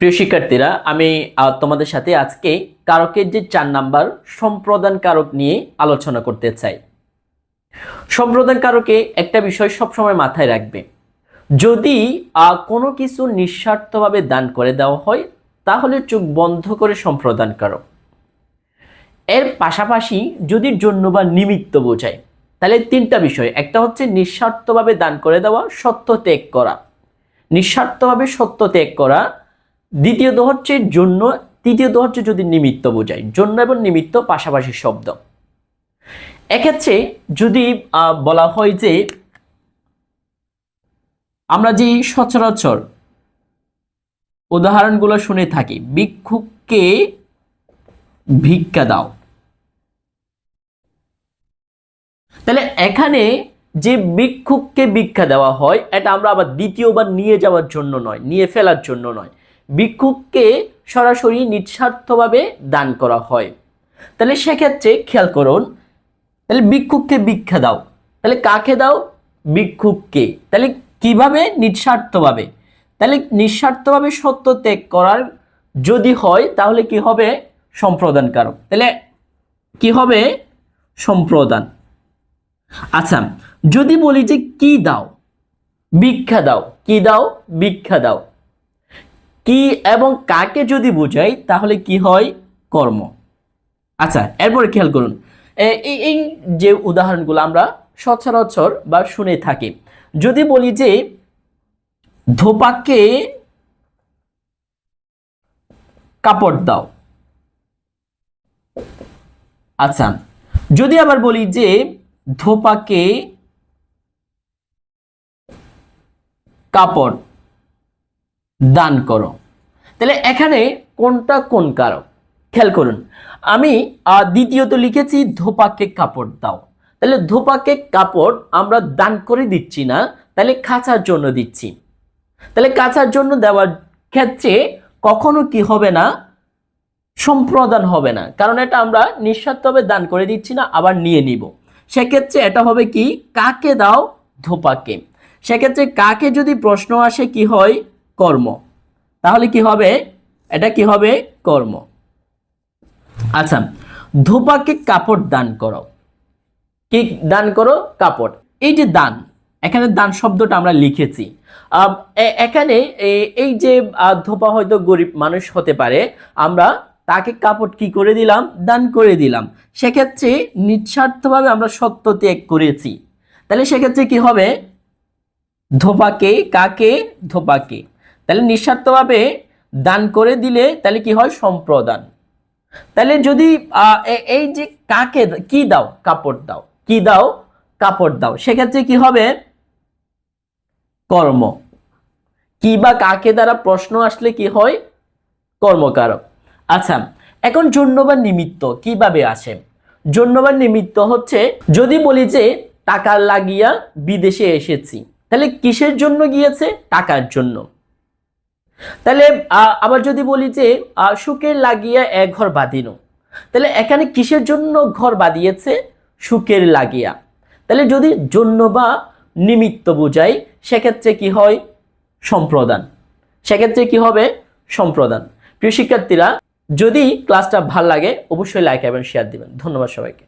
প্রিয় শিক্ষার্থীরা, আমি তোমাদের সাথে আজকে কারকের যে চার নাম্বার সম্প্রদান কারক নিয়ে আলোচনা করতে চাই। সম্প্রদান কারকে একটা বিষয় সবসময় মাথায় রাখবে। যদি কোনো কিছু নিঃস্বার্থভাবে দান করে দেওয়া হয়, তাহলে চোখ বন্ধ করে সম্প্রদান কারক। এর পাশাপাশি যদি জন্য বা নিমিত্ত বোঝায়, তাহলে তিনটা বিষয়। একটা হচ্ছে নিঃস্বার্থভাবে দান করে দেওয়া, সত্য ত্যাগ করা। নিঃস্বার্থভাবে সত্য ত্যাগ করা দ্বিতীয়ত হচ্ছে জন্য তৃতীয়ত হচ্ছে যদি নিমিত্ত বোঝায়, জন্য এবং নিমিত্ত পাশাপাশি শব্দ। এক্ষেত্রে যদি বলা হয় যে আমরা যে সচরাচর উদাহরণগুলো শুনে থাকি, ভিক্ষুককে ভিক্ষা দাও। তাহলে এখানে যে ভিক্ষুককে ভিক্ষা দেওয়া হয়, এটা আমরা আবার দ্বিতীয়বার নিয়ে যাওয়ার জন্য নয়, নিয়ে ফেলার জন্য নয়। ভিক্ষুককে সরাসরি নিঃস্বার্থভাবে দান করা হয়। তাহলে সেক্ষেত্রে খেয়াল করুন, তাহলে ভিক্ষুককে ভিক্ষা দাও। তাহলে কাকে দাও? ভিক্ষুককে। তাহলে কীভাবে? নিঃস্বার্থভাবে। তাহলে নিঃস্বার্থভাবে সত্য ত্যাগ করার যদি হয়, তাহলে কি হবে? সম্প্রদান কারক তাহলে কি হবে? সম্প্রদান। আচ্ছা যদি বলি যে কি দাও? ভিক্ষা দাও। কি দাও? ভিক্ষা দাও। কি এবং কাকে যদি বোঝাই, তাহলে কি হয়? কর্ম। আচ্ছা এরপরে খেয়াল করুন। এই যে উদাহরণগুলো আমরা সচরাচর বা শুনে থাকি, যদি বলি যে ধোপাকে কাপড় দাও। আচ্ছা যদি আবার বলি যে ধোপাকে কাপড় দান করো। তাহলে এখানে কোনটা কোন কারক? খেয়াল করুন, আমি দ্বিতীয়ত লিখেছি, ধোপাকে কাপড় দাও। তাহলে ধোপাকে কাপড় আমরা দান করে দিচ্ছি না, তাহলে খাঁচার জন্য দিচ্ছি। তাহলে কাচার জন্য দেওয়ার ক্ষেত্রে কখনো কি হবে না? সম্প্রদান হবে না। কারণ এটা আমরা নিঃস্বার্থভাবে দান করে দিচ্ছি না, আবার নিয়ে নিব। সেক্ষেত্রে এটা হবে কি, কাকে দাও? ধোপাকে। সেক্ষেত্রে কাকে যদি প্রশ্ন আসে, কি হয়? কর্ম। তাহলে কি হবে? এটা কি হবে? কর্ম। আচ্ছা ধোপাকে কাপড় দান করো। কি দান করো? কাপড়। এই যে দান, এখানে দান শব্দটা আমরা লিখেছি। এখানে এই যে ধোপা হয়তো গরিব মানুষ হতে পারে, আমরা তাকে কাপড় কি করে দিলাম? দান করে দিলাম। সেক্ষেত্রে নিঃস্বার্থভাবে আমরা সত্য ত্যাগ করেছি। তাহলে সেক্ষেত্রে কি হবে? ধোপাকে, কাকে? ধোপাকে। তাহলে নিঃস্বার্থভাবে দান করে দিলে তাহলে কি হয়? সম্প্রদান। তাহলে যদি এই যে কাকে কি দাও? কাপড় দাও। কি দাও? কাপড় দাও। সেক্ষেত্রে কি হবে? কর্ম। কি বা কাকে দ্বারা প্রশ্ন আসলে কি হয়? কর্মকারক। আচ্ছা এখন জন্য বা নিমিত্ত কীভাবে আসে? জন্য বা নিমিত্ত হচ্ছে, যদি বলি যে টাকা লাগিয়া বিদেশে এসেছি, তাহলে কিসের জন্য গিয়েছে? টাকার জন্য। তাহলে আবার যদি বলি যে সুখের লাগিয়া এক ঘর বাঁধিনো। তাহলে এখানে কিসের জন্য ঘর বাঁধিয়েছে? সুখের লাগিয়া। তাহলে যদি জন্য বা নিমিত্ত বোঝাই, সেক্ষেত্রে কি হয়? সম্প্রদান। সেক্ষেত্রে কি হবে? সম্প্রদান। প্রিয় শিক্ষার্থীরা, যদি ক্লাসটা ভালো লাগে, অবশ্যই লাইক এবং শেয়ার দিবেন। ধন্যবাদ সবাইকে।